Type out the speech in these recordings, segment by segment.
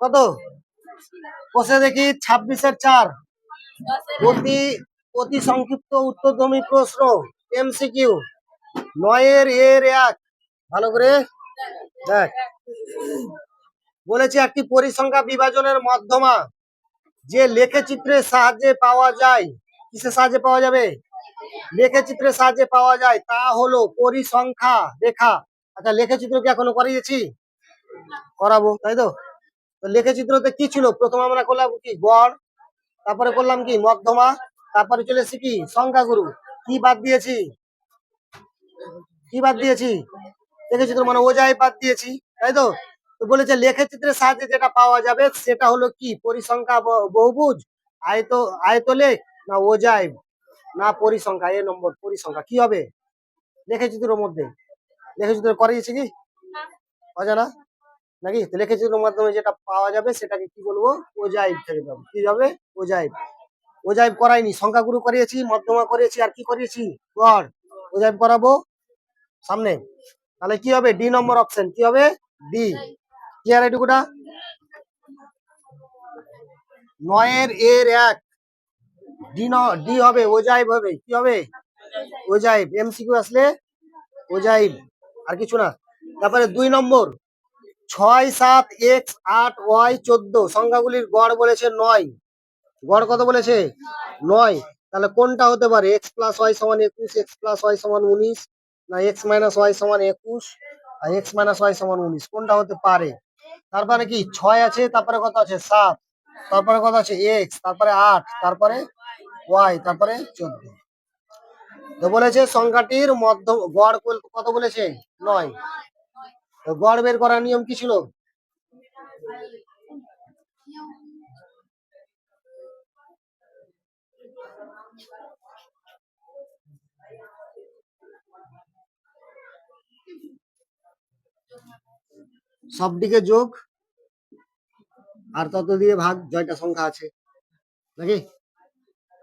কত? কষে দেখি ছাব্বিশের চার। অতি অতি সংক্ষিপ্ত উত্তরধর্মী প্রশ্ন, এমসিকিউ। নয়ের এর এক। ভালো করে দেখ। বলেছে একটি পরিসংখ্যা বিভাজনের মাধ্যমা যে লেখে চিত্রের সাহায্যে পাওয়া যায়, কিসের সাহায্যে পাওয়া যাবে? লেখে চিত্রের সাহায্যে পাওয়া যায়, তা হলো পরিসংখ্যা রেখা। আচ্ছা লেখে চিত্র কি এখনও করিয়েছি? করাবো, তাই তো? তো লেখে চিত্রতে কি ছিল? প্রথম আমরা করলাম কি? গড়, তারপরে করলাম কি? মধ্যমা, তারপরে চলে এসেছি কি? সংখ্যাগুরু। কি বাদ দিয়েছি? কি বাদ দিয়েছি? লেখে চিত্র মানে ওজাই বাদ দিয়েছি, তাই তো? তো বলেছে লেখে চিত্রের সাহায্যে যেটা পাওয়া যাবে সেটা হলো কি? পরিসংখ্যা বহুভুজ, আয়ত, আয়তলেখ না ওজাই না পরিসংখ্যা, এ নম্বর, পরিসংখ্যা। কি হবে? লেখে চিত্রের মধ্যে। লেখে চিত্র করিয়েছি কি? অজানা? নাকি? তো লেখে চিত্রের মাধ্যমে যেটা পাওয়া যাবে সেটাকে কি বলব? ওজাইব থেকে পাবো। কি হবে? ওজাইব। ওজাইব করাইনি। সংখ্যাগুরু করিয়েছি, মধ্যমা করিয়েছি, আর কি করিয়েছি? গড় ওজাইব করাবো সামনে। তাহলে কি হবে? D number option. কি হবে? ডি। কি আর এটুকুটা? নয়ের এর এক। ডি ন, ডি হবে, ওজাইব হবে। কি হবে? ওজাইব। এমসিকিউ আসলে ওজাইব। আর কিছু না। তারপরে দুই নম্বর। ছয় সাত এক্স আট ওয়াই চোদ্দ। সংখ্যাগুলির গড় বলেছে নয়। গড় কত বলেছে? নয়। তাহলে কোনটা হতে পারে? এক্স প্লাস ওয়াই সমান একুশ, এক্স প্লাস ওয়াই সমান উনিশ, না এক্স মাইনাস ওয়াই সমান একুশ, আর এক্স মাইনাস ওয়াই সমান উনিশ? কোনটা হতে পারে? তারপরে কি? ছয় আছে, তারপরে কত আছে? সাত। তারপরে কত আছে? এক্স। তারপরে আট। তারপরে ওয়াই। তারপরে চোদ্দ। তো বলেছে সংখ্যাটির মধ্য গড় কত বলেছে? নয়। গড় বের করার নিয়ম কি ছিল? সব দিকে যোগ আর তত দিয়ে ভাগ জয়টা সংখ্যা আছে। নাকি?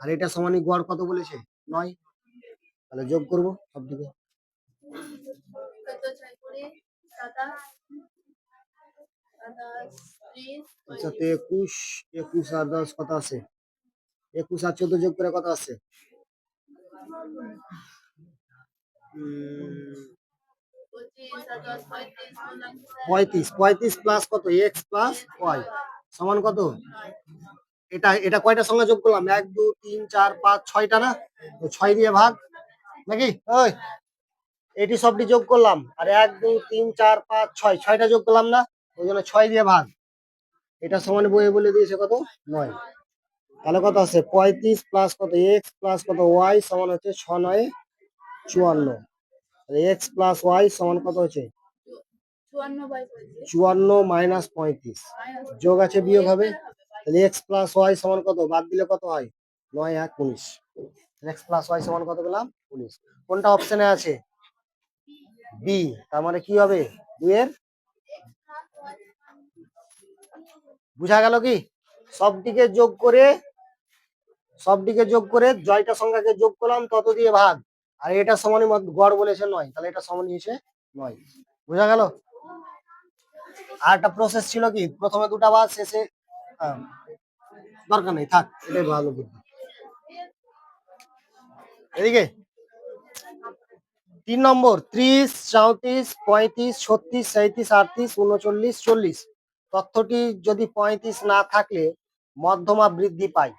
আর এটা সমানই গড় কত বলেছে? নয়। তাহলে যোগ করব সব আচ্ছা তো একুশ একুশ আর দশ কত আছে? একুশ আর চোদ্দ যোগ করে কত আছে? পঁয়ত্রিশ পঁয়ত্রিশ প্লাস কত? এক্স প্লাস ওয়াই সমান কত? এটা এটা কয়টা সঙ্গে যোগ করলাম? এক দু তিন, চার, পাঁচ, ছয়টা না? ছয় দিয়ে ভাগ, নাকি? ওই এটি সবটি যোগ করলাম আর এক দুই তিন চার পাঁচ ছয়। ছয়টা যোগ করলাম না ওই জন্য ছয় দিয়ে ভাগ। এটা সমান বইয়ে বলে দিয়েছে কত? নয়। তাহলে কত আছে? পঁয়ত্রিশ প্লাস কত? এক্স প্লাস কত? ওয়াই সমান হচ্ছে ছ নয় চুয়ান্ন। এক্স প্লাস ওয়াই সমান কত হচ্ছে? চুয়ান্ন মাইনাস পঁয়ত্রিশ। যোগ আছে বিয়োগ হবে। তাহলে এক্স প্লাস ওয়াই সমান কত? বাদ দিলে কত হয়? নয় এক উনিশ। এক্স প্লাস ওয়াই সমান কত পেলাম? উনিশ। কোনটা অপশনে আছে? বি, তার মানে কি হবে? দুইয়ের বুঝা গেল কি? সব দিকে যোগ করে সব দিকে যোগ করে জয়টা সংখ্যাকে যোগ করলাম, তত দিয়ে ভাগ। আর এটা সমানই মত- গড় বলেছে নয়, তাহলে এটা সমানই এসে নয়। বুঝা গেল? আর একটা প্রসেস ছিল কি? প্রথমে দুটা বাদ, শেষে দরকার নেই, থাক, এটাই ভালো বুদ্ধি। এদিকে? তিন নম্বর, ত্রিশ, চৌত্রিশ, পঁয়ত্রিশ, ছত্রিশ সাঁত্রিশ আটত্রিশ, উনচল্লিশ, চল্লিশ। তথ্যটি যদি পঁয়ত্রিশ না থাকলে মধ্যমা বৃদ্ধি পায়।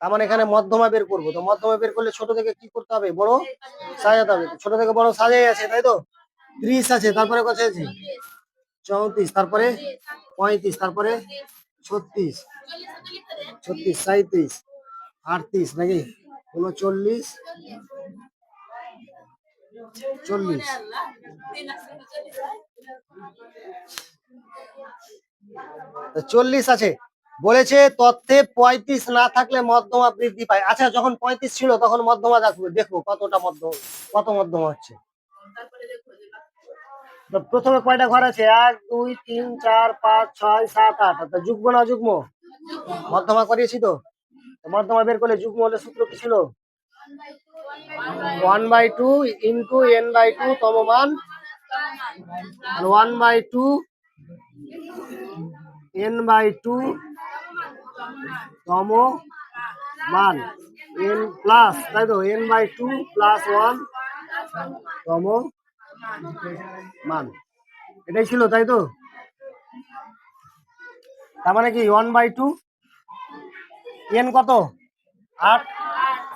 তার মানে এখানে মধ্যমা বের করব। তো মধ্যমা বের করলে ছোট থেকে কি করতে হবে? বড় সাজাতে হবে। ছোট থেকে বড় সাজাই আছে, তাই তো? ত্রিশ আছে, তারপরে কত আছে? চৌত্রিশ, তারপরে পঁয়ত্রিশ, তারপরে ছত্রিশ। ছত্রিশ সাঁত্রিশ আটত্রিশ, নাকি? উনচল্লিশ চল্লিশ। চল্লিশ আছে। বলেছে তথ্যে পঁয়ত্রিশ না থাকলে মধ্যমা বৃদ্ধি পায়। আচ্ছা যখন পঁয়ত্রিশ ছিল তখন মধ্যমা দেখব দেখব কতটা মধ্যম, কত মধ্যমা হচ্ছে। প্রথমে কয়টা ঘর আছে? এক, দুই, তিন, চার, পাঁচ, ছয়, সাত, আট। যুগ্ম না যুগ্ম? মধ্যমা করিয়েছি তো মধ্যমা বের করলে যুগ্ম হলে সূত্র কি ছিল? One by two into N by two তম মান one by two N by two তম মান এন প্লাস, তাই তো? N by two plus one তম মান এটাই ছিল, তাই তো? তার মানে কি? ওয়ান বাই টু, এন কত? আট।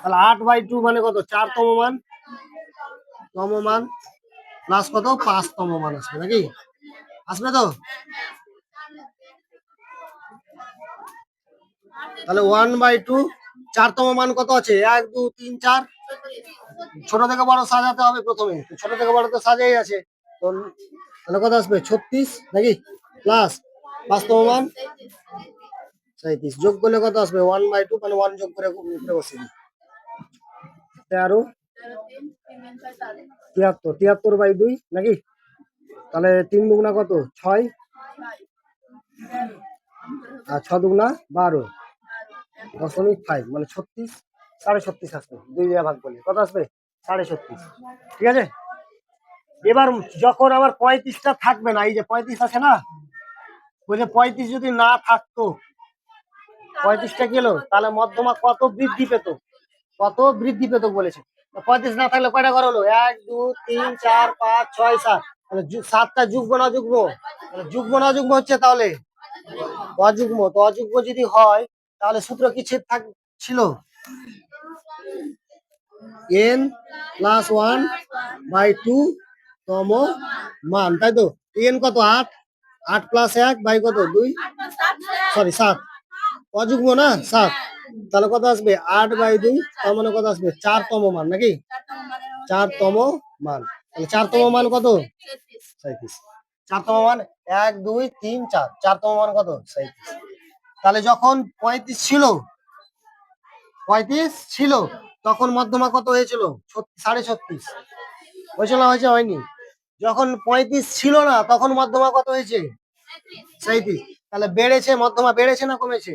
তাহলে আট বাই টু মানে কত? চারতম মান তম মান প্লাস কত? পাঁচতম মান আসবে নাকি? আসবে তো? তাহলে ওয়ান বাই টু চারতম মান কত আছে? এক দু তিন চার। ছোট থেকে বড় সাজাতে হবে প্রথমে। তো ছোট থেকে বড় তো সাজাই আছে। তো তাহলে কত আসবে? ছত্রিশ নাকি? প্লাস পাঁচতম মান সাঁত্রিশ যোগ করলে কত আসবে? ওয়ান বাই টু মানে ওয়ান যোগ করে বসিয়ে দিই। তেরো, তিয়াত্তর তিয়াত্তর বাই দুই নাকি? তাহলে তিন দুগুণা কত? ছয়? আর ছ দুগুণা বারো। দশমিক ফাইভ মানে ছত্রিশ, সাড়ে ছত্রিশ আসবে। দুই দিয়ে ভাগ করলে। কত আসবে? সাড়ে ছত্রিশ। ঠিক আছে? এবার যখন আমার পঁয়ত্রিশটা থাকবে না, এই যে পঁয়ত্রিশ আছে না? বলছে পঁয়ত্রিশ যদি না থাকতো, পঁয়ত্রিশটা গেল, তাহলে মধ্যমা কত বৃদ্ধি পেত? কত বৃদ্ধি পেত বলেছে? পঁয়ত্রিশ না থাকলে কয়টা ঘর হলো? এক দু তিন চার পাঁচ ছয় সাত। তাহলে সাতটা যুগ্ম না যুগ্ম যুগ্ম না যুগ্ম হচ্ছে তাহলে? অযুগ্ম। তো অযুগ্ম যদি হয় তাহলে সূত্র কি ছিল? N plus one by two তম মান তাই তো? এন কত? আট। আট প্লাস এক বাই কত? দুই? সরি সাত। অযুগ্ম না? সাত। তাহলে কত আসবে? আট বাই দুই, তার মানে কত আসবে? চারতম মান, নাকি? চারতম মান। তাহলে চারতম মান কত? সাঁত্রিশ চারতম মান এক, দুই, তিন, চার। চারতম মান কত? সাঁত্রিশ তাহলে যখন পঁয়ত্রিশ ছিল পঁয়ত্রিশ ছিল, তখন মধ্যমা কত হয়েছিল? সাড়ে ছত্রিশ। হয়েছিল না হয়েছে? হয়নি। যখন পঁয়ত্রিশ ছিল না, তখন মধ্যমা কত হয়েছে? সাঁত্রিশ তাহলে বেড়েছে, মধ্যমা বেড়েছে না কমেছে?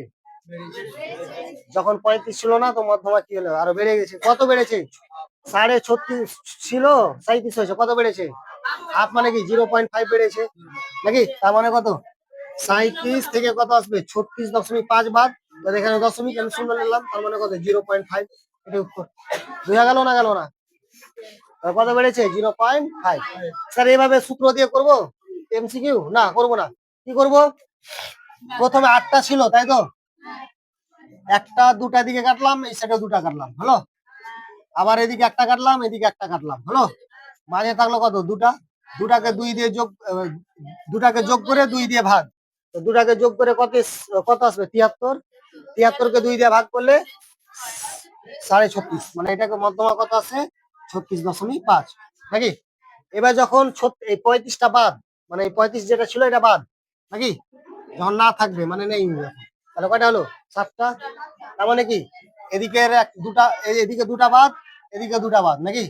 যখন পঁয়ত্রিশ ছিল না, তো মধ্যমা কি হলো? আরও বেড়ে গেছে। কত বেড়েছে? সাড়ে ছত্রিশ ছিল সাঁত্রিশ হয়েছে। কত বেড়েছে? হাফ মানে কি? জিরো পয়েন্ট ফাইভ বেড়েছে। নাকি? তার মানে কত? সাঁত্রিশ থেকে কত আসবে? ছত্রিশ দশমিক পাঁচ বাদ। এখানে দশমিক আমি শূন্য নিলাম। তার মানে কত? জিরো পয়েন্ট ফাইভ এটা উত্তর। বোঝা গেল না গেল না? কত বেড়েছে? জিরো পয়েন্ট ফাইভ স্যার, এইভাবে সূত্র দিয়ে করব? এমসিকিউ না, করব না। কি করব? প্রথমে আটটা ছিল, তাই তো? একটা দুটা দিকে কাটলাম, এই সাইডে দুটা কাটলাম, হলো? আবার এদিকে একটা কাটলাম, এদিকে একটা কাটলাম, হলো? মাঝে থাকল কত? দুটা। দুটাকে দুই দিয়ে যোগ দুটাকে যোগ করে দুই দিয়ে ভাগ। দুটাকে যোগ করে কত কত আসবে? তিয়াত্তর। তিয়াত্তরকে দুই দিয়ে ভাগ করলে সাড়ে ছত্রিশ। মানে এটাকে মধ্যমা কত আছে? ছত্রিশ দশমিক পাঁচ। নাকি? এবার যখন এই পঁয়ত্রিশটা বাদ মানে এই পঁয়ত্রিশ যেটা ছিল এটা বাদ। নাকি? যখন না থাকবে মানে নেই। এখন। তাহলে কয়টা হলো? সাতটা? তার মানে কি? এদিকে দুটা এদিকে দুটা বাদ, এদিকে দুটা বাদ, নাকি?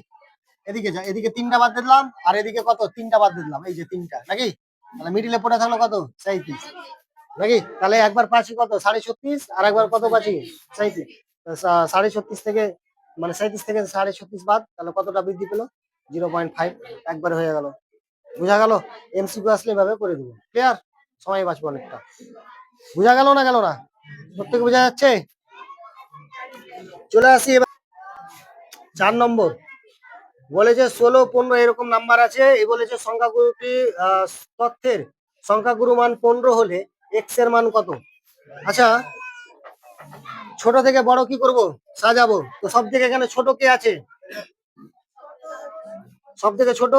এদিকে যা, এদিকে তিনটা বাদ দিলাম, আর এদিকে কত? তিনটা বাদ দিলাম, এই যে তিনটা, নাকি? তাহলে মিডিলে পড়ে থাকল কত? সাঁত্রিশ নাকি? তাহলে একবার পাচ্ছি কত? সাড়ে ছত্রিশ, আর একবার কত পাচ্ছি? সাঁত্রিশ সাড়ে ছত্রিশ থেকে মানে সাঁত্রিশ থেকে সাড়ে ছত্রিশ বাদ, তাহলে কতটা বৃদ্ধি পেল? জিরো পয়েন্ট ফাইভ, একবার হয়ে গেল। বোঝা গেল? এমসিকিউ আসলে এভাবে করে দেবো। ক্লিয়ার সময় বাঁচবো অনেকটা। বোঝা গেল না গেল না? প্রত্যেকে বোঝা যাচ্ছে? চলে আসি এবার। চার নম্বর। বলেছে ষোলো, পনেরো এরকম নাম্বার আছে। এই বলেছে সংখ্যাগুরুটি তথ্যের সংখ্যাগুরু মান পনেরো হলে এক্সের মান কত? আচ্ছা ছোট থেকে বড় কি করব? সাজাবো। তো সব থেকে এখানে ছোট কে আছে? সব থেকে ছোট?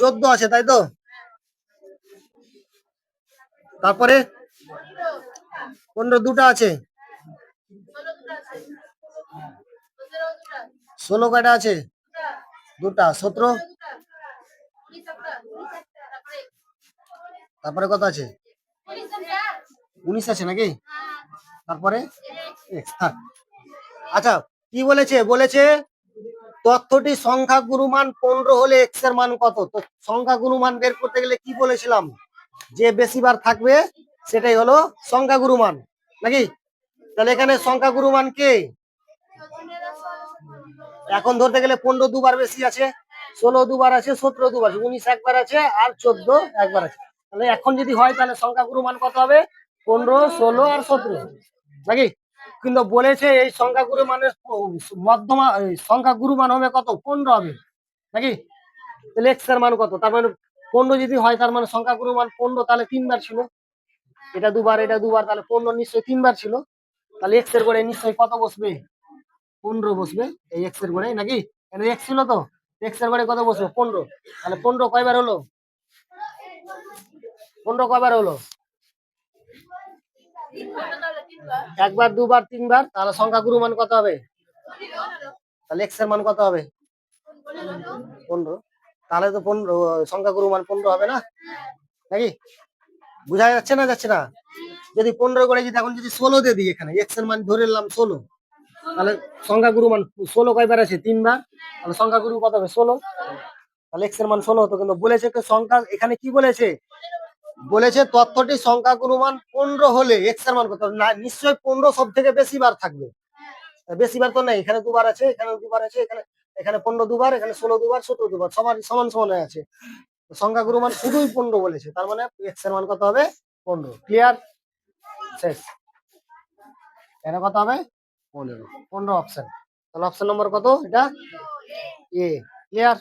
চোদ্দ আছে, তাই তো? তারপরে পনেরো দুটা আছে। ষোলো কয়টা আছে? দুটা, সতেরো? তারপরে কত আছে? উনিশ আছে নাকি? তারপরে। আচ্ছা কি বলেছে? বলেছে তথ্যটি সংখ্যা গুরুমান পনেরো হলে এক্সের মান কত? তো সংখ্যা গুরুমান বের করতে গেলে কি বলেছিলাম? যে বেশিবার থাকবে, সেটাই হলো সংখ্যা গুরুমান নাকি? তাহলে এখানে সংখ্যা গুরুমান কে? এখন ধরতে গেলে পনেরো দুবার বেশি আছে, ষোলো দুবার আছে, সতেরো দুবার আছে, উনিশ একবার আছে আর চোদ্দ একবার আছে। তাহলে এখন যদি হয়, তাহলে সংখ্যাগুরু মান কত হবে? পনেরো, ষোলো আর সতেরো। নাকি? কিন্তু বলেছে এই সংখ্যাগুরু মানের মধ্যমা সংখ্যাগুরু মান হবে কত? পনেরো হবে। নাকি? তাহলে মান কত? তার মানে পনেরো যদি হয়, তার মানে সংখ্যাগুরু মান পনেরো তাহলে তিনবার ছিল। এটা দুবার এটা দুবার, তাহলে পনেরো নিশ্চয়ই তিনবার ছিল। তাহলে এক্সের করে নিশ্চয়ই কত বসবে? পনেরো বসবে। এই এক্সের করে নাকি? এক্স ছিল তো? এক্সের করে কত বসবে? পনেরো। তাহলে পনেরো কয়বার হলো? পনেরো কয়বার হলো? একবার, দুবার, তিনবার, তাহলে সংখ্যাগুরু মান কত হবে? তাহলে এক্সের মান কত হবে? পনেরো। তাহলে তো পনেরো সংখ্যা সংখ্যাগুরু মান পনেরো হবে না? নাকি? বোঝা যাচ্ছে না যাচ্ছে না? যদি পনেরো করে যদি এখন যদি ষোলো দিয়ে দিই এখানে এক্সের মান ধরে নিলাম ষোলো। তাহলে সংখ্যা সংখ্যাগুরু মান ষোলো কয়বার আছে? তিনবার। তাহলে সংখ্যা সংখ্যাগুরু কত হবে? ষোলো। তাহলে এক্সের মান ষোলো হতো, কিন্তু বলেছে সংখ্যা, এখানে কি বলেছে? বলেছে তথ্যটি সংখ্যা সংখ্যাগুরু মান পনেরো হলে এক্সের মান কত? না, নিশ্চয়ই পনেরো সব থেকে বেশি বার থাকবে। বেশি বার তো নেই, এখানে দুবার আছে এখানে দুবার আছে, এখানে এখানে পনেরো দুবার, এখানে ষোলো দুবার, সতেরো দুবার, সমান সমান সমান হয়ে আছে। তো সংখ্যাগুরু মান শুধুই পনেরো বলেছে, তার মানে এক্সের মান কত হবে? পনেরো। ক্লিয়ার শেষ এটা কত হবে? পনেরো। পনেরো অপশন তাহলে অপশন নম্বর কত এটা? এ ক্লিয়ার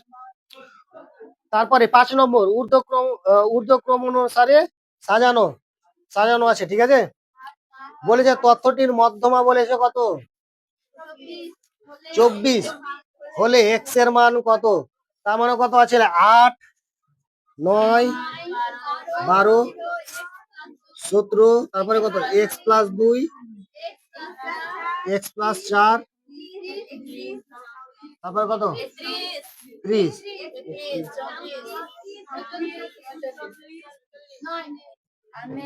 তারপরে পাঁচ নম্বর, ঊর্ধ্বক্রম ঊর্ধ্বক্রম অনুসারে সাজানো। সাজানো আছে, ঠিক আছে? বলেছে তথ্যটির মধ্যমা বলেছে কত? চব্বিশ। হলে এক্সের মান কত? তার মানে কত আছে আট, নয়, বারো, সতেরো, তারপরে কত? এক্স প্লাস দুই এক্স প্লাস চার, তারপরে কত? ত্রিশ।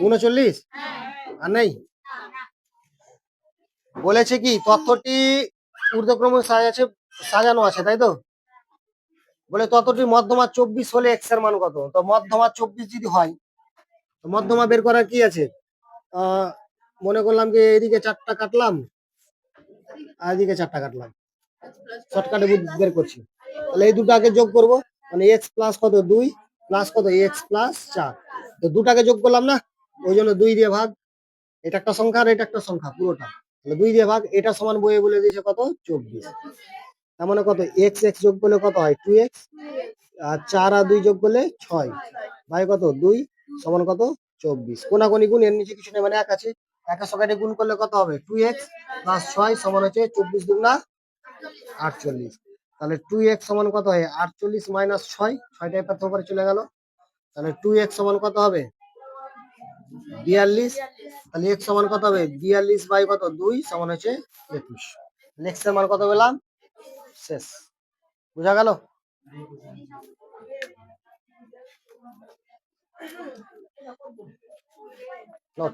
উনচল্লিশ? আর নেই? বলেছে কি, তথ্যটি ঊর্ধ্বক্রমে সাজাচ্ছে সাজানো আছে, তাই তো? বলে ততটি মধ্যমা চব্বিশ হলে এক্সের মান কত? তো মধ্যমা চব্বিশ যদি হয় মধ্যমা বের করার কি আছে? মনে করলাম যে এদিকে চারটা কাটলাম, আর এদিকে চারটা কাটলাম। শর্টকাটে বের করছি। তাহলে এই দুটো আগে যোগ করব মানে এক্স প্লাস কত? দুই প্লাস কত? এক্স প্লাস চার। তো দুটাকে যোগ করলাম না? ওই জন্য দুই দিয়ে ভাগ। এটা একটা সংখ্যা আর এটা একটা সংখ্যা, পুরোটা। তাহলে দুই দিয়ে ভাগ, এটা সমান বইয়ে বলে দিয়েছে কত? চব্বিশ। তার মানে কত? এক্স এক্স যোগ করলে কত হয়? টু এক্স আর চার আর দুই যোগ করলে ছয়। ভাই কত? দুই সমান কত? চব্বিশ। কোনাকুনি গুণ, এর নিচে কিছু নেই মানে এক আছে। একের সঙ্গে গুণ করলে কত হবে? টু এক্স প্লাস ছয় সমান হচ্ছে চব্বিশ দুগুণা আটচল্লিশ। তাহলে টু এক্স সমান কত হয়? আটচল্লিশ মাইনাস ছয়, ছয়টায় পার্থক্য করে চলে গেল। তাহলে টু এক্স সমান কত হবে? বিয়াল্লিশ। তাহলে এক্স সমান কত হবে? বিয়াল্লিশ বাই কত? দুই সমান হচ্ছে একুশ। নেক্সট এর মান কত পেলাম? শেষ। বুঝা গেল? নোট